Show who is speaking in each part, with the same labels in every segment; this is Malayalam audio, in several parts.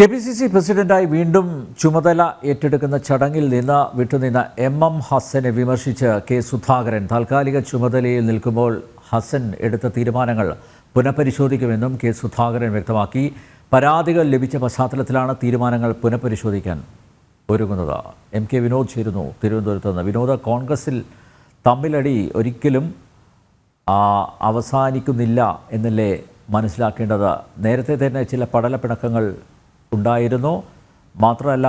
Speaker 1: കെ പി സി സി പ്രസിഡന്റായി വീണ്ടും ചുമതല ഏറ്റെടുക്കുന്ന ചടങ്ങിൽ നിന്ന് വിട്ടുനിന്ന എം എം ഹസനെ വിമർശിച്ച് കെ സുധാകരൻ താൽക്കാലിക ചുമതലയിൽ നിൽക്കുമ്പോൾ ഹസൻ എടുത്ത തീരുമാനങ്ങൾ പുനഃപരിശോധിക്കുമെന്നും കെ സുധാകരൻ വ്യക്തമാക്കി. പരാതികൾ ലഭിച്ച പശ്ചാത്തലത്തിലാണ് തീരുമാനങ്ങൾ പുനഃപരിശോധിക്കാൻ ഒരുങ്ങുന്നത്. എം കെ വിനോദ് ചേരുന്നു തിരുവനന്തപുരത്ത് നിന്ന്. വിനോദ കോൺഗ്രസിൽ തമ്മിലടി ഒരിക്കലും അവസാനിക്കുന്നില്ല എന്നല്ലേ മനസ്സിലാക്കേണ്ടത്? നേരത്തെ തന്നെ ചില പടലപ്പിണക്കങ്ങൾ ഉണ്ടായിരുന്നു? മാത്രമല്ല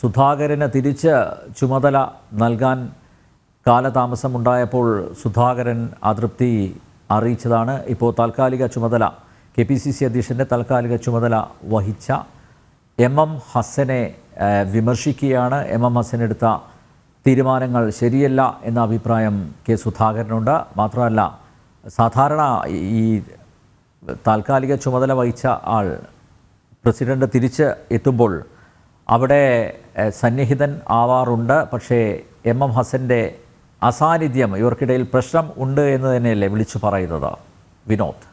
Speaker 1: സുധാകരന് തിരിച്ച് ചുമതല നൽകാൻ കാലതാമസമുണ്ടായപ്പോൾ സുധാകരൻ അതൃപ്തി അറിയിച്ചതാണ്. ഇപ്പോൾ താൽക്കാലിക ചുമതല കെ പി സി സി അധ്യക്ഷന്റെ താൽക്കാലിക ചുമതല വഹിച്ച എം എം ഹസനെ വിമർശിക്കുകയാണ്. എം എം ഹസൻ തീരുമാനങ്ങൾ ശരിയല്ല എന്ന അഭിപ്രായം കെ സുധാകരനുണ്ട്. മാത്രമല്ല സാധാരണ ഈ താൽക്കാലിക ചുമതല വഹിച്ച ആൾ പ്രസിഡന്റ് തിരിച്ച് എത്തുമ്പോൾ അവിടെ സന്നിഹിതൻ ആവാറുണ്ട്. പക്ഷേ എം. എം. ഹസന്റെ അസാന്നിധ്യം ഇവർക്കിടയിൽ പ്രശ്നം ഉണ്ട് എന്ന് തന്നെയല്ലേ വിളിച്ചു പറയുന്നത് വിനോദ്?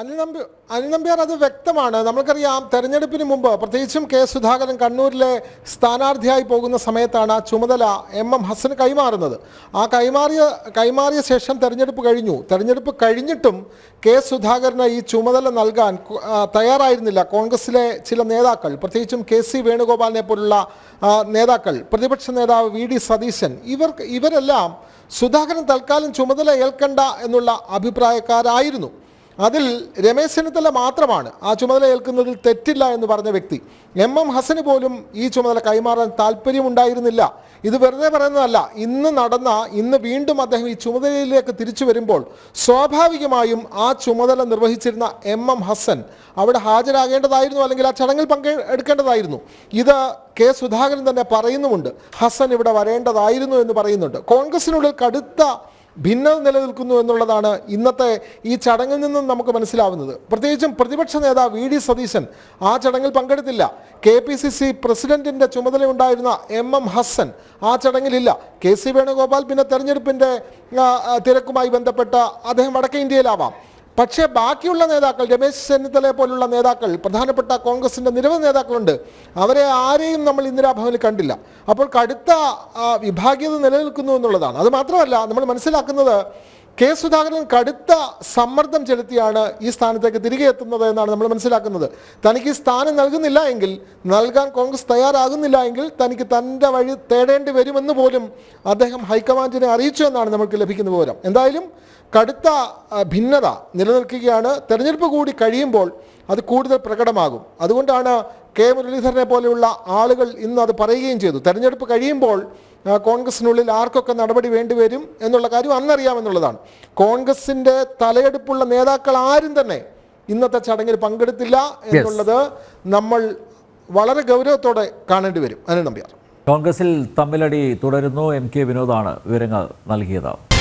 Speaker 2: അനിൽ നമ്പി അനിൽ അത് വ്യക്തമാണ്. നമുക്കറിയാം തെരഞ്ഞെടുപ്പിന് മുമ്പ് പ്രത്യേകിച്ചും കെ സുധാകരൻ കണ്ണൂരിലെ സ്ഥാനാർത്ഥിയായി പോകുന്ന സമയത്താണ് ആ ചുമതല എം എം ഹസന് കൈമാറുന്നത്. ആ കൈമാറിയ കൈമാറിയ ശേഷം തെരഞ്ഞെടുപ്പ് കഴിഞ്ഞു. തെരഞ്ഞെടുപ്പ് കഴിഞ്ഞിട്ടും കെ സുധാകരന് ഈ ചുമതല നൽകാൻ തയ്യാറായിരുന്നില്ല കോൺഗ്രസിലെ ചില നേതാക്കൾ. പ്രത്യേകിച്ചും കെ സി വേണുഗോപാലിനെ പോലുള്ള നേതാക്കൾ പ്രതിപക്ഷ നേതാവ് വി ഡി സതീശൻ. ഇവർ ഇവരെല്ലാം സുധാകരൻ തൽക്കാലം ചുമതല ഏൽക്കണ്ട എന്നുള്ള അഭിപ്രായക്കാരായിരുന്നു. അതിൽ രമേശ് ചെന്നിത്തല മാത്രമാണ് ആ ചുമതല ഏൽക്കുന്നതിൽ തെറ്റില്ല എന്ന് പറഞ്ഞ വ്യക്തി. എം എം ഹസന് പോലും ഈ ചുമതല കൈമാറാൻ താല്പര്യമുണ്ടായിരുന്നില്ല. ഇത് വെറുതെ പറയുന്നതല്ല. ഇന്ന് നടന്ന ഇന്ന് വീണ്ടും അദ്ദേഹം ഈ ചുമതലയിലേക്ക് തിരിച്ചു വരുമ്പോൾ സ്വാഭാവികമായും ആ ചുമതല നിർവഹിച്ചിരുന്ന എം എം ഹസൻ അവിടെ ഹാജരാകേണ്ടതായിരുന്നു അല്ലെങ്കിൽ ആ ചടങ്ങിൽ പങ്കെടുക്കേണ്ടതായിരുന്നു. ഇത് കെ സുധാകരൻ തന്നെ പറയുന്നുമുണ്ട്. ഹസൻ ഇവിടെ വരേണ്ടതായിരുന്നു എന്ന് പറയുന്നുണ്ട്. കോൺഗ്രസിനുള്ളിൽ കടുത്ത ഭിന്നത നിലനിൽക്കുന്നു എന്നുള്ളതാണ് ഇന്നത്തെ ഈ ചടങ്ങിൽ നിന്നും നമുക്ക് മനസ്സിലാവുന്നത്. പ്രത്യേകിച്ചും പ്രതിപക്ഷ നേതാവ് വി ഡി സതീശൻ ആ ചടങ്ങിൽ പങ്കെടുത്തില്ല. കെ പി സി സി പ്രസിഡന്റിന്റെ ചുമതലയുണ്ടായിരുന്ന എം എം ഹസൻ ആ ചടങ്ങിലില്ല. കെ സി വേണുഗോപാൽ പിന്നെ ആ, തിരക്കുമായി ബന്ധപ്പെട്ട അദ്ദേഹം വടക്കേ ഇന്ത്യയിലാവാം. പക്ഷേ ബാക്കിയുള്ള നേതാക്കൾ രമേശ് ചെന്നിത്തലയെ പോലുള്ള നേതാക്കൾ പ്രധാനപ്പെട്ട കോൺഗ്രസിന്റെ നിരവധി നേതാക്കളുണ്ട്. അവരെ ആരെയും നമ്മൾ ഇന്ദിരാഭവനിൽ കണ്ടില്ല. അപ്പോൾ കടുത്ത വിഭാഗീയത നിലനിൽക്കുന്നു എന്നുള്ളതാണ്. അത് മാത്രമല്ല നമ്മൾ മനസ്സിലാക്കുന്നത് കെ സുധാകരൻ കടുത്ത സമ്മർദ്ദം ചെലുത്തിയാണ് ഈ സ്ഥാനത്തേക്ക് തിരികെ എത്തുന്നത് എന്നാണ് നമ്മൾ മനസ്സിലാക്കുന്നത്. തനിക്ക് ഈ സ്ഥാനം നൽകുന്നില്ല എങ്കിൽ നൽകാൻ കോൺഗ്രസ് തയ്യാറാകുന്നില്ല എങ്കിൽ തനിക്ക് തന്റെ വഴി തേടേണ്ടി വരുമെന്ന് പോലും അദ്ദേഹം ഹൈക്കമാൻഡിനെ അറിയിച്ചു എന്നാണ് നമുക്ക് ലഭിക്കുന്ന വിവരം. എന്തായാലും കടുത്ത ഭിന്നത നിലനിൽക്കുകയാണ്. തെരഞ്ഞെടുപ്പ് കൂടി കഴിയുമ്പോൾ അത് കൂടുതൽ പ്രകടമാകും. അതുകൊണ്ടാണ് കെ മുരളീധരനെ പോലെയുള്ള ആളുകൾ ഇന്ന് അത് പറയുകയും ചെയ്തു. തെരഞ്ഞെടുപ്പ് കഴിയുമ്പോൾ കോൺഗ്രസിനുള്ളിൽ ആർക്കൊക്കെ നടപടി വേണ്ടിവരും എന്നുള്ള കാര്യം അന്നറിയാമെന്നുള്ളതാണ്. കോൺഗ്രസിന്റെ തലയെടുപ്പുള്ള നേതാക്കൾ ആരും തന്നെ ഇന്നത്തെ ചടങ്ങിൽ പങ്കെടുത്തില്ല എന്നുള്ളത് നമ്മൾ വളരെ ഗൗരവത്തോടെ കാണേണ്ടി വരും. അനിൽ നമ്പ്യാർ.
Speaker 1: കോൺഗ്രസിൽ തമ്മിലടി തുടരുന്നു. എം കെ വിനോദാണ് വിവരങ്ങൾ നൽകിയത്.